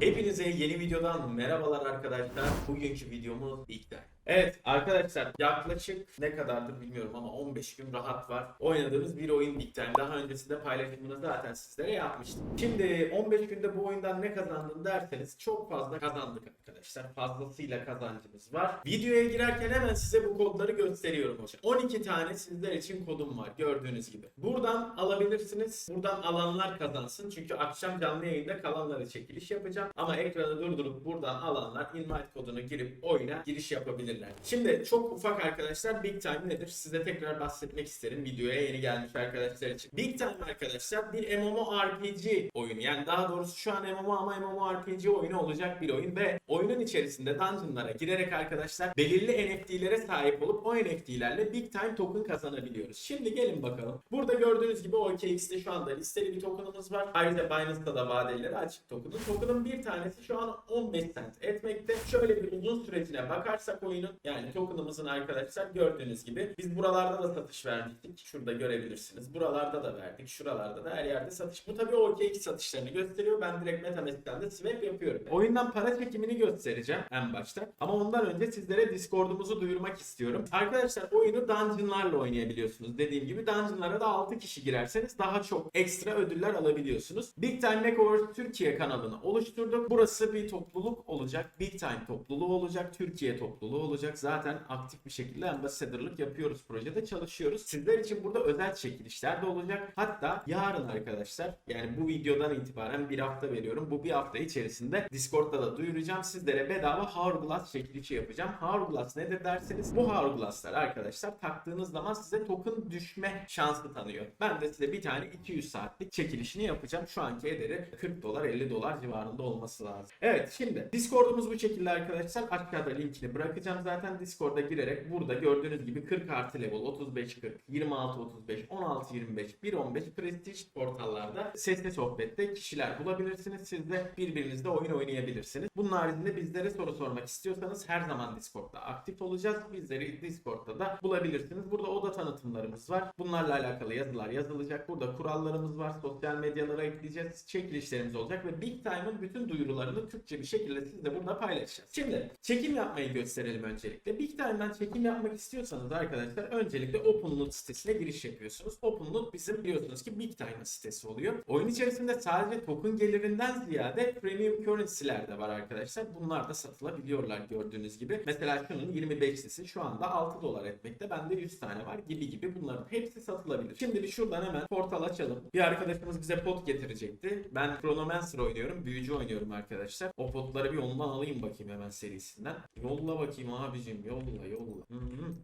Hepinize yeni videodan merhabalar arkadaşlar. Bugünkü videomuz Time. Evet arkadaşlar yaklaşık ne kadardır bilmiyorum ama 15 gün rahat var. Oynadığımız bir oyun Time. Daha öncesinde paylaşımını zaten sizlere yapmıştım. Şimdi 15 günde bu oyundan ne kazandın derseniz çok fazla kazandık arkadaşlar. Fazlasıyla kazancımız var. Videoya girerken hemen size bu kodları gösteriyorum hocam. 12 tane sizler için kodum var gördüğünüz gibi. Buradan alabilirsiniz. Buradan alanlar kazansın. Çünkü akşam canlı yayında kalanları çekiliş yapacağım. Ama ekranı durdurup buradan alanlar invite kodunu girip oyuna giriş yapabilirler. Şimdi çok ufak arkadaşlar Big Time nedir? Size tekrar bahsetmek isterim videoya yeni gelmiş arkadaşlar için. Big Time arkadaşlar bir MMORPG oyunu. Yani daha doğrusu şu an MMO ama MMORPG oyunu olacak bir oyun ve oyunun içerisinde dungeonlara girerek arkadaşlar belirli NFT'lere sahip olup o NFT'lerle Big Time token kazanabiliyoruz. Şimdi gelin bakalım. Burada gördüğünüz gibi OKX'te şu anda listeli bir tokenımız var. Ayrıca Binance'da da vadeleri açık token'ın. Token'ın bir tanesi şu an 15 cent etmekte. Şöyle bir uzun sürecine bakarsak oyunun yani token'ımızın arkadaşlar gördüğünüz gibi biz buralarda da satış vermiştik. Şurada görebilirsiniz. Buralarda da verdik. Şuralarda da her yerde satış. Bu tabii OKX satışlarını gösteriyor. Ben direkt MetaMask'ten de swap yapıyorum. Oyundan para çekimini göstereceğim en başta. Ama ondan önce sizlere Discord'umuzu duyurmak istiyorum. Arkadaşlar oyunu dungeonlarla oynayabiliyorsunuz. Dediğim gibi dungeonlara da 6 kişi girerseniz daha çok ekstra ödüller alabiliyorsunuz. Big Time Makeover Türkiye kanalını oluşturduk. Burası bir topluluk olacak. Big Time topluluğu olacak. Türkiye topluluğu olacak. Zaten aktif bir şekilde ambassadorlık yapıyoruz. Projede çalışıyoruz. Sizler için burada özel çekilişler de olacak. Hatta yarın arkadaşlar yani bu videodan itibaren bir hafta veriyorum. Bu bir hafta içerisinde Discord'da da duyuracağım. Sizlere bedava Hourglass çekilişi yapacağım. Hourglass nedir derseniz bu Hourglass'lar arkadaşlar taktığınız zaman size token düşme şansı tanıyor. Ben de size bir tane 200 saatlik çekilişini yapacağım. Şu anki ederi 40 dolar 50 dolar civarında olması lazım. Evet şimdi Discord'umuz bu şekilde arkadaşlar. Aşağıda linkini bırakacağım zaten Discord'a girerek burada gördüğünüz gibi 40 artı level 35 40 26 35 16 25 1 15 prestij portallarda sesli sohbette kişiler bulabilirsiniz. Siz de birbirinizle oyun oynayabilirsiniz. Bunun haricinde bizlere soru sormak istiyorsanız her zaman Discord'da aktif olacağız. Bizleri Discord'da da bulabilirsiniz. Burada oda tanıtımlarımız var. Bunlarla alakalı yazılar yazılacak. Burada kurallarımız var. Sosyal medyalara ekleyeceğiz. Çekilişlerimiz olacak ve Big Time'ın bütün duyurularını Türkçe bir şekilde sizle burada paylaşacağız. Şimdi çekim yapmayı gösterelim öncelikle. Big Time'dan çekim yapmak istiyorsanız arkadaşlar öncelikle OpenLoot sitesine giriş yapıyorsunuz. OpenLoot bizim biliyorsunuz ki Big Time'ın sitesi oluyor. Oyun içerisinde sadece token gelirinden ziyade premium currency'ler de var arkadaşlar. Bunlar da satılabiliyorlar gördüğünüz gibi. Mesela şunun 25'lisi şu anda 6 dolar etmekte. Bende 100 tane var gibi gibi bunların hepsi satılabilir. Şimdi bir şuradan hemen portal açalım. Bir arkadaşımız bize pot getirecekti. Ben Chronomancer oynuyorum. Büyücü oynuyorum arkadaşlar. O potları bir ondan alayım bakayım hemen serisinden. Yolla bakayım abicim yolla yolla. Hı hı.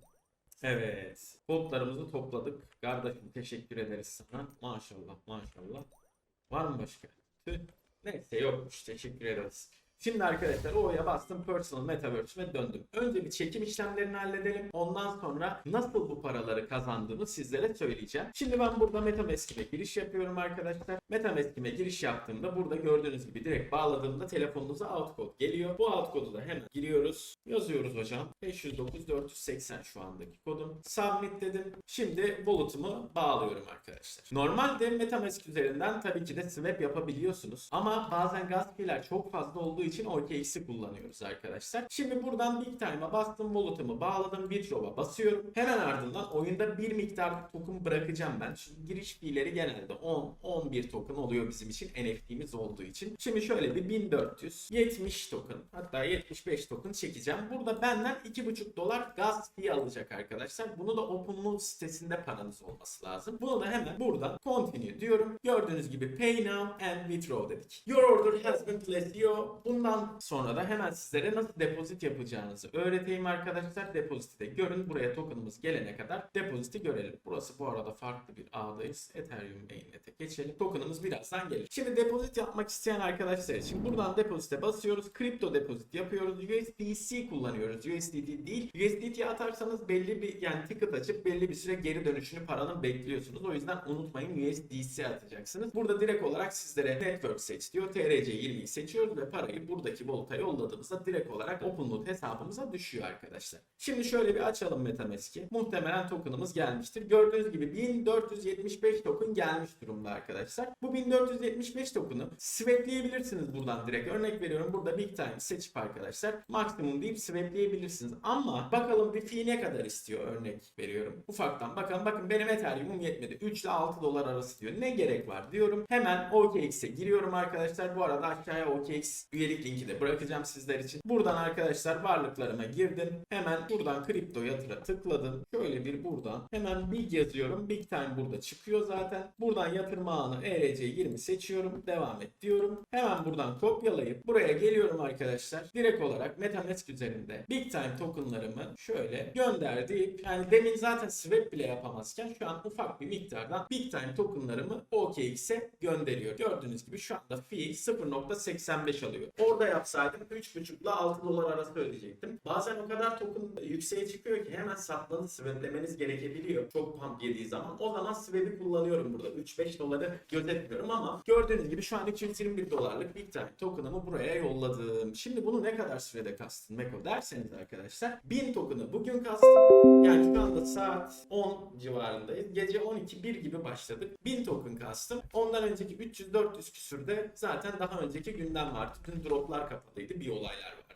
Evet. Potlarımızı topladık. Kardeşim teşekkür ederiz sana. Maşallah maşallah. Var mı başka? Tüh. Neyse yokmuş. Teşekkür ederiz. Şimdi arkadaşlar O'ya bastım Personal Metaverse ve döndüm. Önce bir çekim işlemlerini halledelim. Ondan sonra nasıl bu paraları kazandığımı sizlere söyleyeceğim. Şimdi ben burada Metamask'ime giriş yapıyorum arkadaşlar. Metamask'ime giriş yaptığımda burada gördüğünüz gibi direkt bağladığımda telefonunuza outcode geliyor. Bu outcode'u da hemen giriyoruz. Yazıyoruz hocam. 509 480 şu andaki kodum. Submit dedim. Şimdi wallet'ımı bağlıyorum arkadaşlar. Normalde Metamask üzerinden tabii ki de swap yapabiliyorsunuz. Ama bazen gas çok fazla olduğu için OKX'i kullanıyoruz arkadaşlar. Şimdi buradan Big Time'a bastım wallet'ımı bağladım. Bir job'a basıyorum. Hemen ardından oyunda bir miktar token bırakacağım ben. Çünkü giriş fee'leri genelde 10 11 token oluyor bizim için NFT'miz olduğu için. Şimdi şöyle bir 1400 70 token hatta 75 token çekeceğim. Burada benden 2,5 dolar gaz fee alacak arkadaşlar. Bunu da OpenLoot sitesinde paranız olması lazım. Bunu da hemen buradan continue diyorum. Gördüğünüz gibi pay now and withdraw dedik. Your order has been placed diyor. Bundan sonra da hemen sizlere nasıl depozit yapacağınızı öğreteyim arkadaşlar. Depoziti de görün. Buraya tokenımız gelene kadar depoziti görelim. Burası bu arada farklı bir ağdayız. Ethereum mainnet'e geçelim. Tokenımız birazdan gelir. Şimdi depozit yapmak isteyen arkadaşlar için buradan depozite basıyoruz. Kripto depozit yapıyoruz. USDC kullanıyoruz. USDT değil. USDT atarsanız belli bir yani ticket açıp belli bir süre geri dönüşünü paranın bekliyorsunuz. O yüzden unutmayın USDC atacaksınız. Burada direkt olarak sizlere network seç diyor. TRC20'yi seçiyoruz ve parayı buradaki volta yolladığımızda direkt olarak OpenLoot hesabımıza düşüyor arkadaşlar. Şimdi şöyle bir açalım Metamask'i. Muhtemelen token'ımız gelmiştir. Gördüğünüz gibi 1475 token gelmiş durumda arkadaşlar. Bu 1475 token'ı swapleyebilirsiniz buradan direkt. Örnek veriyorum burada Big Time seçip arkadaşlar maksimum deyip swapleyebilirsiniz. Ama bakalım bir fee ne kadar istiyor örnek veriyorum. Ufaktan bakalım bakın benim Ethereum'um yetmedi. 3 ile 6 dolar arası diyor. Ne gerek var diyorum. Hemen OKX'e giriyorum arkadaşlar. Bu arada aşağıya OKX üyelik linki de bırakacağım sizler için. Buradan arkadaşlar varlıklarıma girdim. Hemen buradan kripto yatıra tıkladım. Şöyle bir buradan hemen Big yazıyorum. Big Time burada çıkıyor zaten. Buradan yatırım ağını E ERC20 seçiyorum. Devam et diyorum. Hemen buradan kopyalayıp buraya geliyorum arkadaşlar. Direkt olarak Metamask üzerinde Big Time tokenlarımı şöyle gönder yani demin zaten swap bile yapamazken şu an ufak bir miktardan Big Time tokenlarımı OKX'e gönderiyor. Gördüğünüz gibi şu anda fee 0.85 alıyor. Orada yapsaydım 3.5 ile 6 dolar arası ödeyecektim. Bazen o kadar token yükseğe çıkıyor hemen saplanı swaplemeniz gerekebiliyor. Çok pump yediği zaman. O zaman swap'i kullanıyorum burada. 3-5 doları gözetmiyorum ama gördüğünüz gibi şu an 221 dolarlık Time token'ımı buraya yolladım. Şimdi bunu ne kadar sürede kastın Meko derseniz arkadaşlar 1000 token'ı bugün kastım. Yani şu anda saat 10 civarındayız. Gece 12-1 gibi başladık. 1000 token kastım. Ondan önceki 300-400 küsürde zaten daha önceki gündem vardı. Dün droplar kapalıydı. Bir olaylar vardı.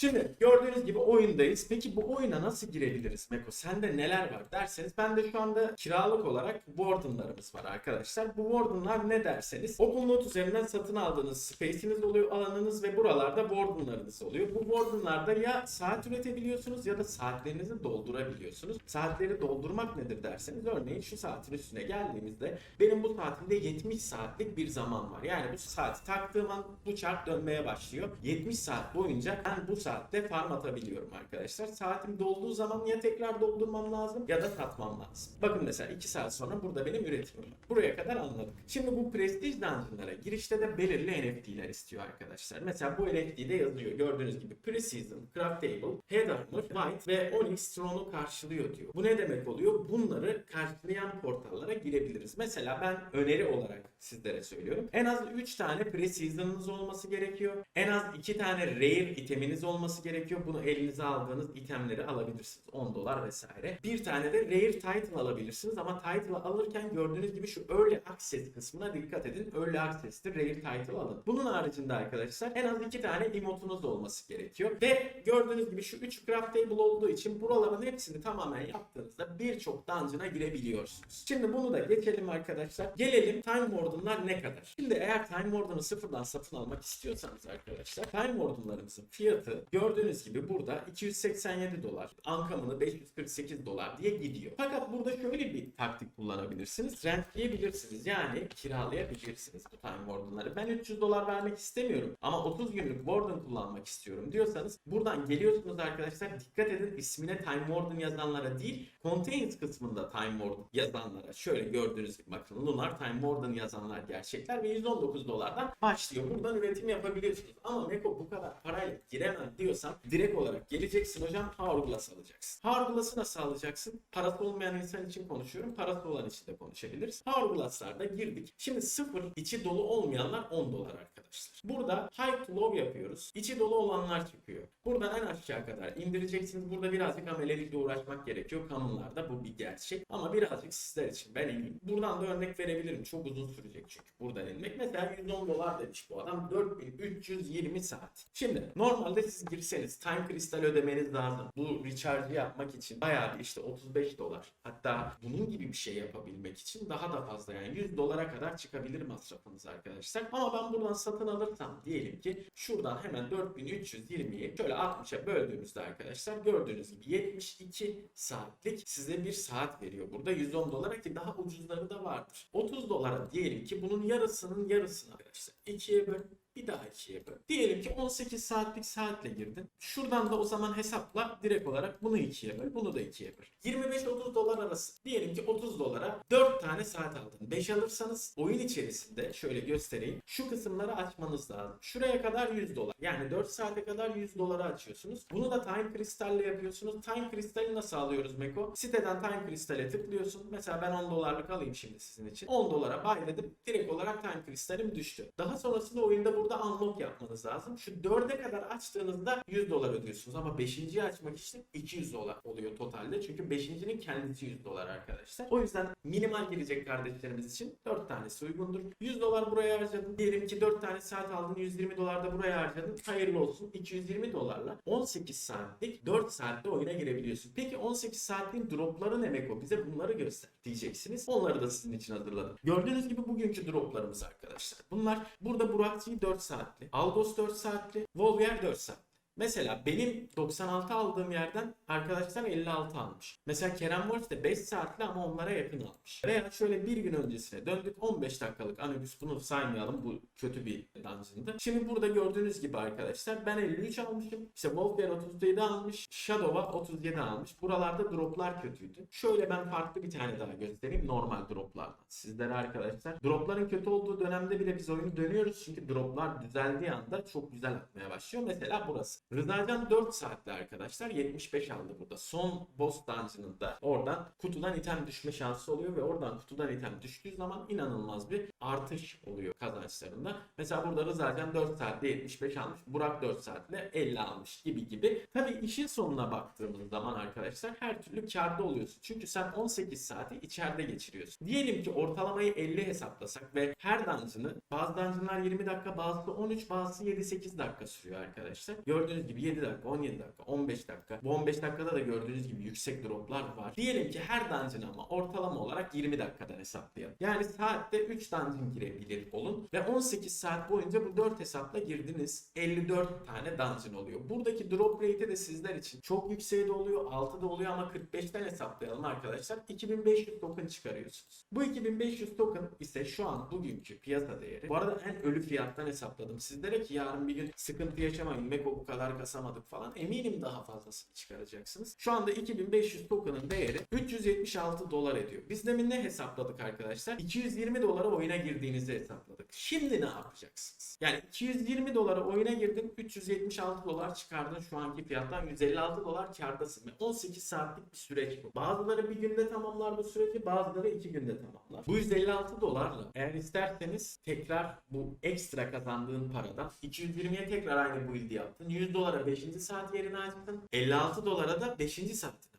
Şimdi gördüğünüz gibi oyundayız. Peki bu oyuna nasıl girebiliriz Meko? Sende neler var derseniz ben de şu anda kiralık olarak warden'larımız var arkadaşlar. Bu warden'lar ne derseniz OpenLoot üzerinden satın aldığınız space'iniz oluyor alanınız ve buralarda warden'larınız oluyor. Bu warden'larda ya saat üretebiliyorsunuz ya da saatlerinizi doldurabiliyorsunuz. Saatleri doldurmak nedir derseniz örneğin şu saatin üstüne geldiğimizde benim bu saatimde 70 saatlik bir zaman var. Yani bu saati taktığım an bu çark dönmeye başlıyor. 70 saat boyunca ben bu saatte farm atabiliyorum arkadaşlar. Saatim dolduğu zaman ya tekrar doldurmam lazım ya da satmam lazım. Bakın mesela 2 saat sonra burada benim üretimim var. Buraya kadar anladık. Şimdi bu prestij dungeonlara girişte de belirli NFT'ler istiyor arkadaşlar. Mesela bu NFT'de yazıyor. Gördüğünüz gibi Precision, Craftable, Head Armor, White ve Onyx Throne'u karşılıyor diyor. Bu ne demek oluyor? Bunları karşılayan portallara girebiliriz. Mesela ben öneri olarak sizlere söylüyorum. En az 3 tane Precision'ınız olması gerekiyor. En az 2 tane Rare iteminiz olması gerekiyor. Bunu elinize aldığınız itemleri alabilirsiniz. 10 dolar vesaire. Bir tane de Rare Title alabilirsiniz ama Title alırken gördüğünüz gibi şu Early Access kısmına dikkat edin. Early Access'te Rare Title alın. Bunun haricinde arkadaşlar en az 2 tane emotunuz olması gerekiyor. Ve gördüğünüz gibi şu 3 craftable olduğu için buraların hepsini tamamen yaptığınızda birçok dungeon'a girebiliyorsunuz. Şimdi bunu da geçelim arkadaşlar. Gelelim Time Warden'lar ne kadar? Şimdi eğer Time Warden'ı sıfırdan satın almak istiyorsanız arkadaşlar Time Warden'larımızın fiyatı gördüğünüz gibi burada 287 dolar. Ankamını 548 dolar diye gidiyor. Fakat burada şöyle bir taktik kullanabilirsiniz. Rentleyebilirsiniz. Yani kiralayabilirsiniz bu Time Warden'ları. Ben 300 dolar vermek istemiyorum ama 30 günlük Warden kullanmak istiyorum diyorsanız buradan geliyorsunuz arkadaşlar. Dikkat edin ismine Time Warden yazanlara değil Contains kısmında Time Warden yazanlara. Şöyle gördüğünüz gibi bakın Lunar Time Warden yazanlar gerçekler ve 119 dolardan başlıyor. Buradan üretim yapabiliyorsunuz. Ama Meko bu kadar parayla giremem diyorsan direkt olarak geleceksin hocam Hourglass alacaksın. Hourglass'ı nasıl alacaksın? Parası olmayan insan için konuşuyorum. Parası olan için de konuşabiliriz. Hourglass'larda girdik. Şimdi sıfır içi dolu olmayanlar 10 dolar arkadaşlar. Burada high to low yapıyoruz. İçi dolu olanlar çıkıyor. Buradan en aşağı kadar indireceksiniz. Burada birazcık amelelikle uğraşmak gerekiyor. Kanunlarda bu bir gerçek. Ama birazcık sizler için ben ineyim. Buradan da örnek verebilirim. Çok uzun sürecek çünkü buradan inmek. Mesela 110 dolar demiş bu adam. 4320 saat. Şimdi normalde siz girseniz time crystal ödemeniz lazım. Bu recharge'ı yapmak için bayağı işte 35 dolar. Hatta bunun gibi bir şey yapabilmek için daha da fazla yani 100 dolara kadar çıkabilir masrafınız arkadaşlar. Ama ben buradan satın alırsam diyelim ki şuradan hemen 4320'yi şöyle 60'a böldüğümüzde arkadaşlar gördüğünüz gibi 72 saatlik size bir saat veriyor. Burada 110 dolara ki daha ucuzları da vardır. 30 dolara diyelim ki bunun yarısının yarısını arkadaşlar. 2'ye böl bir daha ikiye böl. Diyelim ki 18 saatlik saatle girdin. Şuradan da o zaman hesapla direkt olarak bunu ikiye böl, bunu da ikiye böl. 25-30 dolar arası. Diyelim ki 30 dolara 4 tane saat aldın. 5 alırsanız oyun içerisinde şöyle göstereyim. Şu kısımları açmanız lazım. Şuraya kadar 100 dolar. Yani 4 saate kadar 100 dolara açıyorsunuz. Bunu da Time Crystal'le yapıyorsunuz. Time Crystal'i nasıl alıyoruz Meko? Siteden Time Crystal'e tıklıyorsun. Mesela ben 10 dolarlık alayım şimdi sizin için. 10 dolara buy dedim. Direkt olarak Time Crystal'im düştü. Daha sonrasında oyunda burada unlock yapmanız lazım. Şu 4'e kadar açtığınızda 100 dolar ödüyorsunuz ama 5.yi açmak için 200 dolar oluyor totalde. Çünkü 5.'nin kendisi 100 dolar arkadaşlar. O yüzden minimal girecek kardeşlerimiz için 4 tanesi uygundur. 100 dolar buraya harcadın. Diyelim ki 4 tane saat aldın 120 dolar da buraya harcadın. Hayırlı olsun 220 dolarla 18 saatlik 4 saatte oyuna girebiliyorsun. Peki 18 saatlik dropları ne Meko? Bize bunları göster diyeceksiniz. Onları da sizin için hazırladım. Gördüğünüz gibi bugünkü droplarımız arkadaşlar. Bunlar burada Burakçı 4 saatli, Algos 4 saatli, Volvier 4 saatli. Mesela benim 96 aldığım yerden arkadaşlar 56 almış. Mesela Kerem Wolf de 5 saatli ama onlara yakın almış. Veya şöyle bir gün öncesine döndük 15 dakikalık Anubis bunu saymayalım bu kötü bir dungeon'dı. Şimdi burada gördüğünüz gibi arkadaşlar ben 53 almışım. İşte Wolfgang 37 almış. Shadow'a 37 almış. Buralarda droplar kötüydü. Şöyle ben farklı bir tane daha göstereyim normal droplardan. Sizlere arkadaşlar. Dropların kötü olduğu dönemde bile biz oyunu dönüyoruz. Çünkü droplar düzeldiği anda çok güzel atmaya başlıyor. Mesela burası. Rızacan 4 saatte arkadaşlar 75 aldı burada. Son boss dungeon'ında oradan kutudan item düşme şansı oluyor ve oradan kutudan item düştüğü zaman inanılmaz bir artış oluyor kazançlarında. Mesela burada Rızacan 4 saatte 75 almış. Burak 4 saatte 50 almış gibi gibi. Tabi işin sonuna baktığımız zaman arkadaşlar her türlü karda oluyorsun. Çünkü sen 18 saati içeride geçiriyorsun. Diyelim ki ortalamayı 50 hesaplasak ve her dungeon'ı bazı dungeon'lar 20 dakika bazısı 13 bazısı 7-8 dakika sürüyor arkadaşlar. Gördüğünüz gibi 7 dakika 17 dakika 15 dakika. Bu 15 dakikada da gördüğünüz gibi yüksek droplar var. Diyelim ki her dungeon ama ortalama olarak 20 dakikadan hesaplayalım. Yani saatte 3 dungeon girebilir olun ve 18 saat boyunca bu 4 hesapla girdiniz. 54 tane dungeon oluyor. Buradaki drop rate de sizler için çok yükseğe de oluyor, 6'da oluyor ama 45'ten hesaplayalım arkadaşlar. 2500 token çıkarıyorsunuz. Bu 2500 token ise şu an bugünkü piyasa değeri. Bu arada en ölü fiyattan hesapladım sizlere ki yarın bir gün sıkıntı yaşamayın. Meko bu kadar kasamadık falan. Eminim daha fazlasını çıkaracaksınız. Şu anda 2500 token'ın değeri 376 dolar ediyor. Biz demin ne hesapladık arkadaşlar? 220 dolara oyuna girdiğinizi hesapladık. Şimdi ne yapacaksınız? Yani 220 dolara oyuna girdin 376 dolar çıkardın şu anki fiyattan 156 dolar kardasın. Ve 18 saatlik bir süreç bu. Bazıları bir günde tamamlar bu süreci bazıları iki günde tamamlar. Bu 156 dolarla eğer isterseniz tekrar bu ekstra kazandığın paradan 220'ye tekrar aynı build'i yaptın. 100 dolara 5. saat yerine açtın. 56 dolara da 5. saatini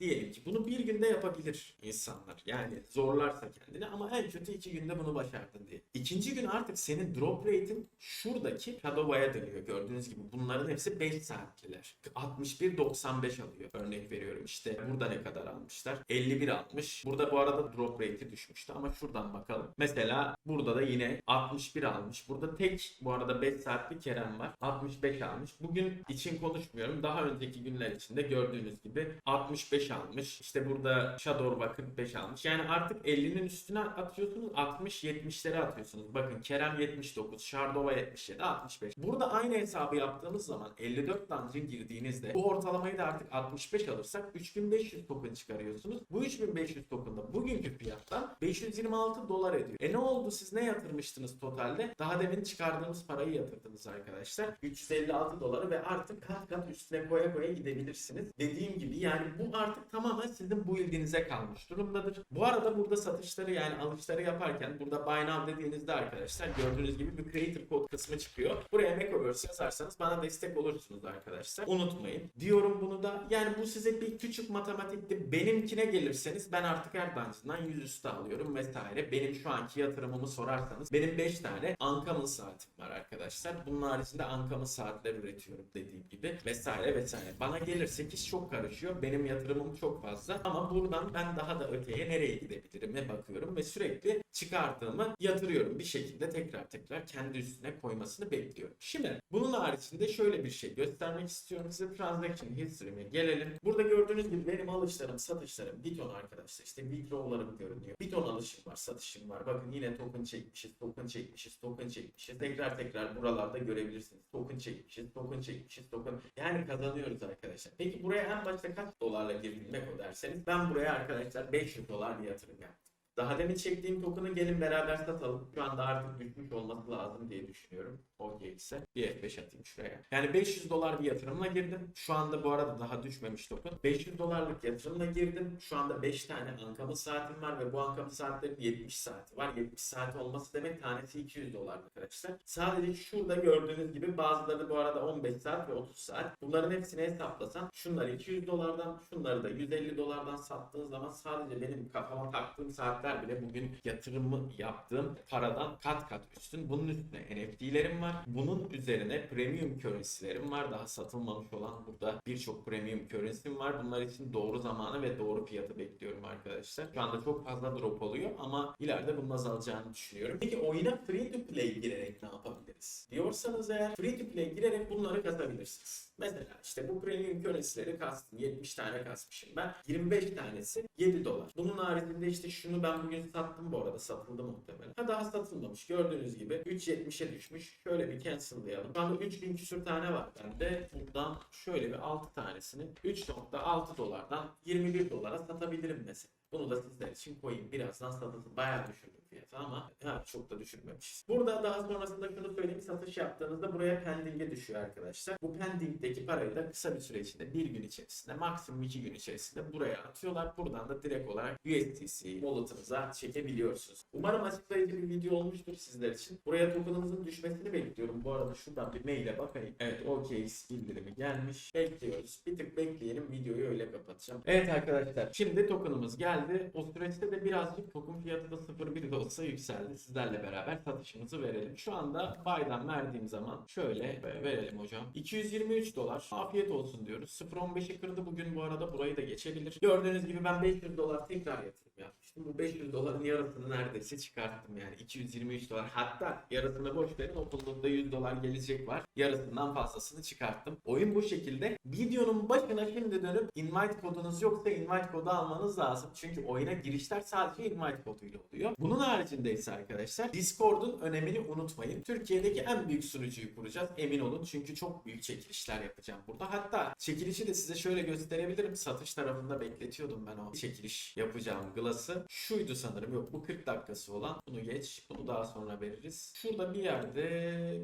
Diyelim ki bunu bir günde yapabilir insanlar. Yani zorlarsa kendini ama en kötü iki günde bunu başardın diye. İkinci gün artık senin drop rate'in şuradaki Shadow'a dönüyor. Gördüğünüz gibi bunların hepsi 5 saatliler. 61.95 alıyor. Örnek veriyorum işte burada ne kadar almışlar? 51 almış. Burada bu arada drop rate'i düşmüştü ama şuradan bakalım. Mesela burada da yine 61 almış. Burada tek bu arada 5 saatlik Kerem var. 65 almış. Bugün için konuşmuyorum. Daha önceki günler içinde gördüğünüz gibi 65 almış. İşte burada Shadow'a 45 almış. Yani artık 50'nin üstüne atıyorsunuz. 60-70'lere atıyorsunuz. Bakın Kerem 79, Shardova 77, 65. Burada aynı hesabı yaptığımız zaman 54 dungeon girdiğinizde bu ortalamayı da artık 65 alırsak 3500 token çıkarıyorsunuz. Bu 3500 token da bugünkü fiyattan 526 dolar ediyor. E ne oldu siz ne yatırmıştınız totalde? Daha demin çıkardığımız parayı yatırdınız arkadaşlar. 356 doları ve artık kat kat üstüne koya koya gidebilirsiniz. Dediğim gibi yani bu artık tamamen sizin bu ilginize kalmış durumdadır. Bu arada burada satışları yani alışları yaparken burada Buy Now dediğinizde arkadaşlar gördüğünüz gibi bir Creator Code kısmı çıkıyor. Buraya Makeoverse yazarsanız bana destek olursunuz arkadaşlar. Unutmayın. Diyorum bunu da yani bu size bir küçük matematikti. Benimkine gelirseniz ben artık her dungeon'dan 100 üstü alıyorum vesaire. Benim şu anki yatırımımı sorarsanız benim 5 tane Uncommon saatim var arkadaşlar. Bunun haricinde Uncommon saatler üretiyorum dediğim gibi vesaire vesaire. Bana gelirse ki çok karışıyor. Benim yatırımım çok fazla ama buradan ben daha da öteye nereye gidebilirim bakıyorum ve sürekli çıkardığımı yatırıyorum. Bir şekilde tekrar tekrar kendi üstüne koymasını bekliyorum. Şimdi bunun haricinde şöyle bir şey göstermek istiyorum size. Transaction history'me gelelim. Burada gördüğünüz gibi benim alışlarım, satışlarım, Biton arkadaşlar. işte withdraw'larım görünüyor. Biton alışım var, satışım var. Bakın yine token çekmişiz, token çekmişiz, token çekmişiz. Tekrar tekrar buralarda görebilirsiniz. Token çekmişiz, token çekmişiz, token. Yani kazanıyoruz arkadaşlar. Peki buraya en başta kaç dolarla girdim Meko derseniz ben buraya arkadaşlar 500 dolar bir yatırım yaptım. Daha demin çektiğim token'ı gelin beraber satalım. Şu anda artık düşmüş olması lazım diye düşünüyorum. Okey ise bir F5 atayım şuraya. Yani 500 dolar bir yatırımla girdim. Şu anda bu arada daha düşmemiş token. 500 dolarlık yatırımla girdim. Şu anda 5 tane ankamı saatim var ve bu ankamı saatlerin 70 saati var. 70 saat olması demek tanesi 200 dolar arkadaşlar. Sadece şurada gördüğünüz gibi bazıları bu arada 15 saat ve 30 saat. Bunların hepsini hesaplasan şunları 200 dolardan şunları da 150 dolardan sattığın zaman sadece benim kafama taktığım saatler bile bugün yatırımı yaptığım paradan kat kat üstün. Bunun üstüne NFT'lerim var. Bunun üzerine premium currency'lerim var. Daha satılmamış olan burada birçok premium currency'm var. Bunlar için doğru zamanı ve doğru fiyatı bekliyorum arkadaşlar. Şu anda çok fazla drop oluyor ama ileride bunun azalacağını düşünüyorum. Peki oyuna free to play girerek ne yapabiliriz? Diyorsanız eğer free to play girerek bunları kazabilirsiniz. Mesela işte bu premium currency'leri kastım. 70 tane kasmışım ben. 25 tanesi 7 dolar. Bunun haricinde işte şunu ben bugün sattım bu arada. Satıldı muhtemelen. Ha daha satılmamış. Gördüğünüz gibi 3.70'e düşmüş. Şöyle bir cancel'layalım. Şu anda 3000 küsür tane var bende. Buradan şöyle bir 6 tanesini 3.6 dolardan 21 dolara satabilirim mesela. Bunu da sizler için koyayım. Birazdan satılsın. Bayağı düşürdüm fiyatı ama ha, çok da düşürmemişiz. Burada daha sonrasında şunu söyleyeyim. Satış yaptığınızda buraya pending'e düşüyor arkadaşlar. Bu pending'deki parayı da kısa bir süre içinde bir gün içerisinde maksimum iki gün içerisinde buraya atıyorlar. Buradan da direkt olarak USDC wallet'ınıza çekebiliyorsunuz. Umarım açıklayıcı bir video olmuştur sizler için. Buraya token'ınızın düşmesini bekliyorum. Bu arada şuradan bir maile bakayım. Evet OK bildirimi gelmiş. Bekliyoruz. Bir tık bekleyelim. Videoyu öyle kapatacağım. Evet arkadaşlar. Şimdi token'ımız geldi. O süreçte de birazcık token fiyatı da 0.1 de olsa yükseldi. Sizlerle beraber satışımızı verelim. Şu anda baydan verdiğim zaman şöyle verelim hocam. 223 dolar. Afiyet olsun diyoruz. 0.15'i kırdı bugün bu arada. Burayı da geçebilir. Gördüğünüz gibi ben 500 dolar tekrar yatırım yapmıştım. Bu 500 doların yarısını neredeyse çıkarttım yani. 223 dolar. Hatta yarısını boş verin. Okulunda 100 dolar gelecek var. Yarısından fazlasını çıkarttım. Oyun bu şekilde. Videonun başına şimdi dönüp invite kodunuz yoksa invite kodu almanız lazım. Çünkü oyuna girişler sadece invite koduyla oluyor. Bunun haricinde ise arkadaşlar Discord'un önemini unutmayın. Türkiye'deki en büyük sunucuyu kuracağız. Emin olun. Çünkü çok büyük çekilişler yapacağım burada. Hatta çekilişi de size şöyle gösterebilirim. Satış tarafında bekletiyordum ben o çekiliş yapacağım glası. Şuydu sanırım. Yok bu 40 dakikası olan. Bunu geç. Bunu daha sonra veririz. Şurada bir yerde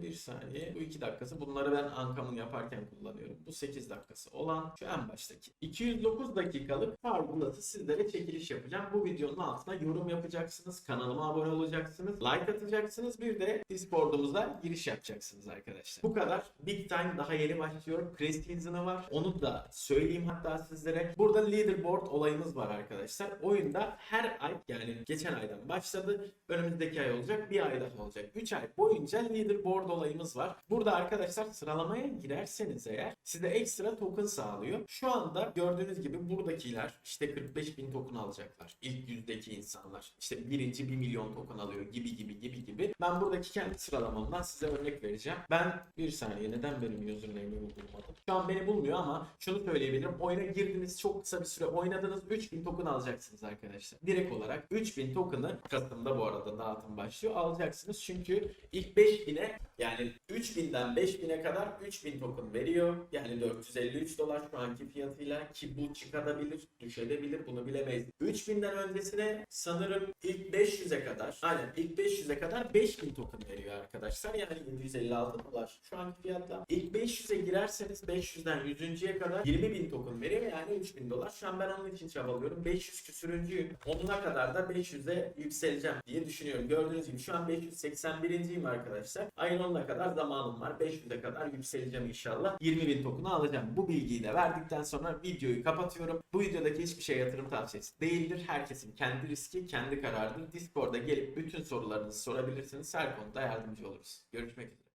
bir saniye. Bu 2 dakikası. Bunları ben ankamın yaparken kullanıyorum. Bu 8 dakikası olan şu en baştaki. 209 dakikalık Power sizlere çekiliş yapacağım. Bu videonun altına yorum yapacaksınız. Kanalıma abone olacaksınız. Like atacaksınız. Bir de Discord'umuza giriş yapacaksınız arkadaşlar. Bu kadar. Big Time daha yeni başlıyor. Season'ı var. Onu da söyleyeyim hatta sizlere. Burada leaderboard olayımız var arkadaşlar. Oyunda her ay yani geçen aydan başladı. Önümüzdeki ay olacak. Bir ay daha olacak. 3 ay boyunca leaderboard olayımız var. Burada arkadaşlar sıralamaya girerseniz eğer size ekstra token sağlıyor. Şu anda gördüğünüz gibi buradakiler işte 45 bin token alacaklar. İlk yüzdeki insanlar. İşte birinci 1 milyon token alıyor gibi gibi gibi gibi. Ben buradaki kendi sıralamamdan size örnek vereceğim. Ben bir saniye neden benim username'imi bulmadı? Şu an beni bulmuyor ama şunu söyleyebilirim. Oyuna girdiniz çok kısa bir süre oynadınız 3000 token alacaksınız arkadaşlar. Direkt olarak 3000 token'ı Kasım'da bu arada dağıtım başlıyor. Alacaksınız çünkü ilk 5000'e yani 3000'den 5000'e kadar 3000 token veriyor. Yani 453 dolar şu anki fiyatıyla ki bu çıkabilir, düşebilir bunu bilemeyiz. 3000'den öncesine sanırım ilk 500'e kadar aynen ilk 500'e kadar 5000 token veriyor arkadaşlar. Yani 756 dolar şu anki fiyatla. İlk 500'e girerseniz 500'den 100.ye kadar 20.000 token veriyor yani 3000 dolar. Şu an ben onun için çabalıyorum. 500 küsürüncüyüm. Onuna kadar da 500'e yükseleceğim diye düşünüyorum. Gördüğünüz gibi şu an 581.yim arkadaşlar. Ayın 10'una kadar zamanım var. 500'e kadar yükseleceğim inşallah. 20.000 token'ı alacağım. Bu bilgiyi de verdikten sonra videoyu kapatıyorum. Bu videodaki hiçbir şey yatırım tavsiyesi değildir. Herkesin kendi riski, kendi kararıdır. Discord'a gelip bütün sorularınızı sorabilirsiniz. Her konuda yardımcı oluruz. Görüşmek üzere.